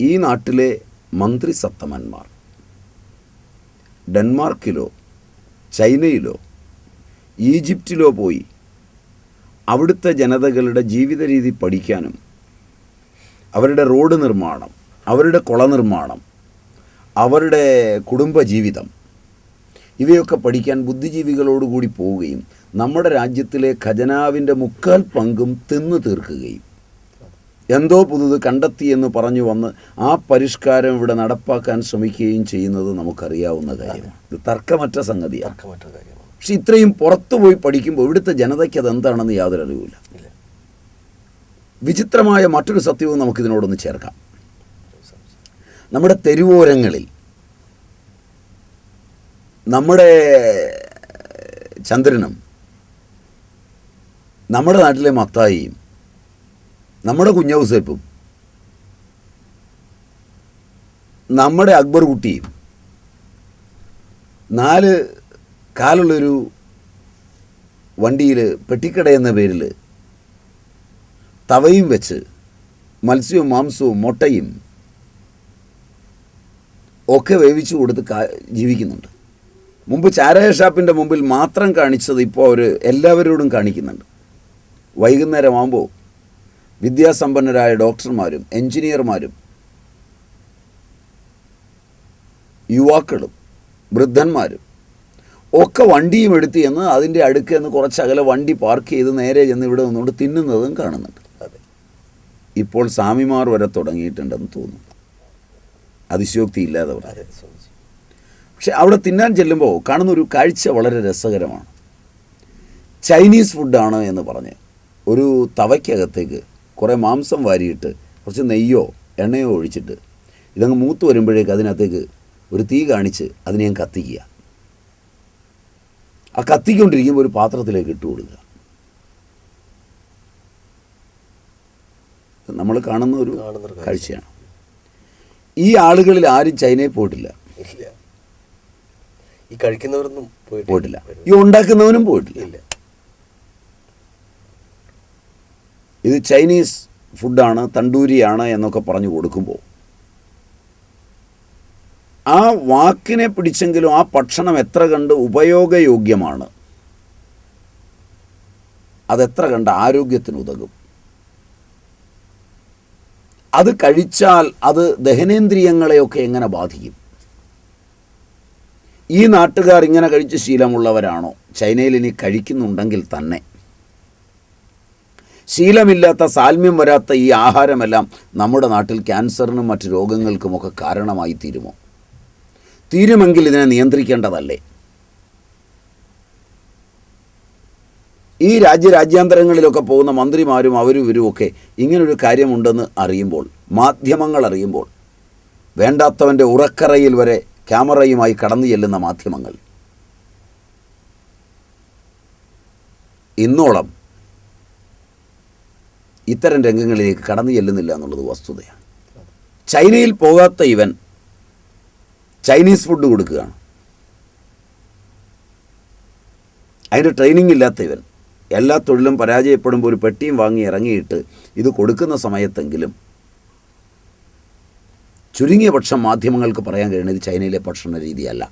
ഈ നാട്ടിലെ മന്ത്രി മന്ത്രിസത്തമന്മാർ. ഡെൻമാർക്കിലോ ചൈനയിലോ ഈജിപ്റ്റിലോ പോയി അവിടുത്തെ ജനതകളുടെ ജീവിത രീതി പഠിക്കാനും അവരുടെ റോഡ് നിർമ്മാണം അവരുടെ കുള നിർമ്മാണം അവരുടെ കുടുംബജീവിതം ഇവയൊക്കെ പഠിക്കാൻ ബുദ്ധിജീവികളോടുകൂടി പോവുകയും നമ്മുടെ രാജ്യത്തിലെ ഖജനാവിന്റെ മുക്കാൽ പങ്കും തിന്നു തീർക്കുകയും എന്തോ പുതുത് കണ്ടെത്തിയെന്ന് പറഞ്ഞു വന്ന് ആ പരിഷ്കാരം ഇവിടെ നടപ്പാക്കാൻ ശ്രമിക്കുകയും ചെയ്യുന്നത് നമുക്കറിയാവുന്ന കാര്യമാണ് ഇത് തർക്കമറ്റ സംഗതിയാണ്. പക്ഷെ ഇത്രയും പുറത്തു പോയി പഠിക്കുമ്പോൾ ഇവിടുത്തെ ജനതയ്ക്ക് അത് എന്താണെന്ന് യാതൊരു അറിവില്ല വിചിത്രമായ മറ്റൊരു സത്യവും നമുക്കിതിനോടൊന്ന് ചേർക്കാം. നമ്മുടെ തെരുവോരങ്ങളിൽ നമ്മുടെ ചന്ദ്രനും നമ്മുടെ നാട്ടിലെ മത്തായിയും നമ്മുടെ കുഞ്ഞൗസേപ്പും നമ്മുടെ അക്ബർ കുട്ടിയും. നാല് കാലുള്ളൊരു വണ്ടിയിൽ പെട്ടിക്കട എന്ന പേരിൽ തവയും വെച്ച് മത്സ്യവും മാംസവും മുട്ടയും ഒക്കെ വേവിച്ചു കൊടുത്ത് ജീവിക്കുന്നുണ്ട്. മുമ്പ് ചാരായ ഷാപ്പിന്റെ മുമ്പിൽ മാത്രം കാണിച്ചത് ഇപ്പോൾ അവർ എല്ലാവരോടും കാണിക്കുന്നുണ്ട്. വൈകുന്നേരമാകുമ്പോൾ വിദ്യാസമ്പന്നരായ ഡോക്ടർമാരും എഞ്ചിനീയർമാരും യുവാക്കളും വൃദ്ധന്മാരും ഒക്കെ വണ്ടിയും എടുത്ത് ചെന്ന് അതിന്റെ അടുക്ക് എന്ന് കുറച്ചകലെ വണ്ടി പാർക്ക് ചെയ്ത് നേരെ ചെന്ന് ഇവിടെ നിന്നുകൊണ്ട് തിന്നുന്നതും കാണുന്നുണ്ട്. അതെ. ഇപ്പോൾ സ്വാമിമാർ വരെ തുടങ്ങിയിട്ടുണ്ടെന്ന് തോന്നുന്നു. അതിശയോക്തി ഇല്ലാതെ പറയാം പക്ഷെ അവിടെ തിന്നാൻ ചെല്ലുമ്പോൾ കാണുന്ന ഒരു കാഴ്ച വളരെ രസകരമാണ്. ചൈനീസ് ഫുഡാണ് എന്ന് പറഞ്ഞ് ഒരു തവയ്ക്കകത്തേക്ക് കുറേ മാംസം വാരിയിട്ട് കുറച്ച് നെയ്യോ എണ്ണയോ ഒഴിച്ചിട്ട് ഇതങ്ങ് മൂത്ത് വരുമ്പോഴേക്ക് അതിനകത്തേക്ക് ഒരു തീ കാണിച്ച് അതിനെ ഞാൻ കത്തിക്കുക. ആ കത്തിക്കൊണ്ടിരിക്കുമ്പോൾ ഒരു പാത്രത്തിലേക്ക് ഇട്ട് കൊടുക്കുക. നമ്മൾ കാണുന്ന ഒരു കാഴ്ചയാണ്. ഈ ആളുകളിൽ ആരും ചൈനയിൽ പോയിട്ടില്ല. ഈ കഴിക്കുന്നവരൊന്നും പോയിട്ടില്ല. ഈ ഉണ്ടാക്കുന്നവനും പോയിട്ടില്ല. ഇത് ചൈനീസ് ഫുഡാണ് തണ്ടൂരിയാണ് എന്നൊക്കെ പറഞ്ഞു കൊടുക്കുമ്പോൾ ആ വാക്കിനെ പിടിച്ചെങ്കിലും ആ ഭക്ഷണം എത്ര കണ്ട് ഉപയോഗയോഗ്യമാണ്? അതെത്ര കണ്ട് ആരോഗ്യത്തിന് ഉതകും? അത് കഴിച്ചാൽ അത് ദഹനേന്ദ്രിയങ്ങളെയൊക്കെ എങ്ങനെ ബാധിക്കും? ഈ നാട്ടുകാർ ഇങ്ങനെ കഴിച്ച് ശീലമുള്ളവരാണോ? ചൈനയിൽ ഇനി കഴിക്കുന്നുണ്ടെങ്കിൽ തന്നെ. ശീലമില്ലാത്ത സാൽമ്യം വരാത്ത ഈ ആഹാരമെല്ലാം നമ്മുടെ നാട്ടിൽ ക്യാൻസറിനും മറ്റു രോഗങ്ങൾക്കുമൊക്കെ കാരണമായി തീരുമോ? തീരുമെങ്കിൽ ഇതിനെ നിയന്ത്രിക്കേണ്ടതല്ലേ? ഈ രാജ്യ രാജ്യാന്തരങ്ങളിലൊക്കെ പോകുന്ന മന്ത്രിമാരും അവരും ഇവരുമൊക്കെ ഇങ്ങനൊരു കാര്യമുണ്ടെന്ന് അറിയുമ്പോൾ മാധ്യമങ്ങൾ അറിയുമ്പോൾ വേണ്ടാത്തവന്റെ ഉറക്കറയിൽ വരെ ക്യാമറയുമായി കടന്നു ചെല്ലുന്ന മാധ്യമങ്ങൾ. ഇന്നോളം ഇത്തരം രംഗങ്ങളിലേക്ക് കടന്നു ചെല്ലുന്നില്ല എന്നുള്ളത് വസ്തുതയാണ്. ചൈനയിൽ പോകാത്ത ഇവൻ ചൈനീസ് ഫുഡ് കൊടുക്കുകയാണ്. അതിന്റെ ട്രെയിനിങ് ഇല്ലാത്ത ഇവൻ എല്ലാ തൊഴിലും പരാജയപ്പെടുമ്പോൾ ഒരു പെട്ടിയും വാങ്ങി ഇറങ്ങിയിട്ട് ഇത് കൊടുക്കുന്ന സമയത്തെങ്കിലും ചുരുങ്ങിയ പക്ഷം മാധ്യമങ്ങൾക്ക് പറയാൻ കഴിയുന്നത് ചൈനയിലെ ഭക്ഷണ രീതിയല്ല.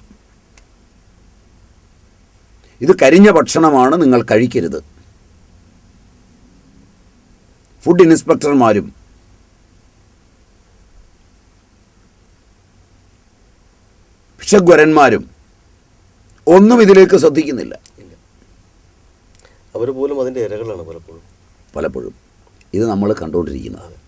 ഇത് കരിഞ്ഞ ഭക്ഷണമാണ് നിങ്ങൾ കഴിക്കരുത്. ഫുഡ് ഇൻസ്പെക്ടർമാരും ഭിഷഗ്വരന്മാരും ഒന്നും ഇതിലേക്ക് ശ്രദ്ധിക്കുന്നില്ല. അവർ പോലും അതിന്റെ ഇരകളാണ് പലപ്പോഴും. പലപ്പോഴും. ഇത് നമ്മൾ കണ്ടുകൊണ്ടിരിക്കുന്നത്.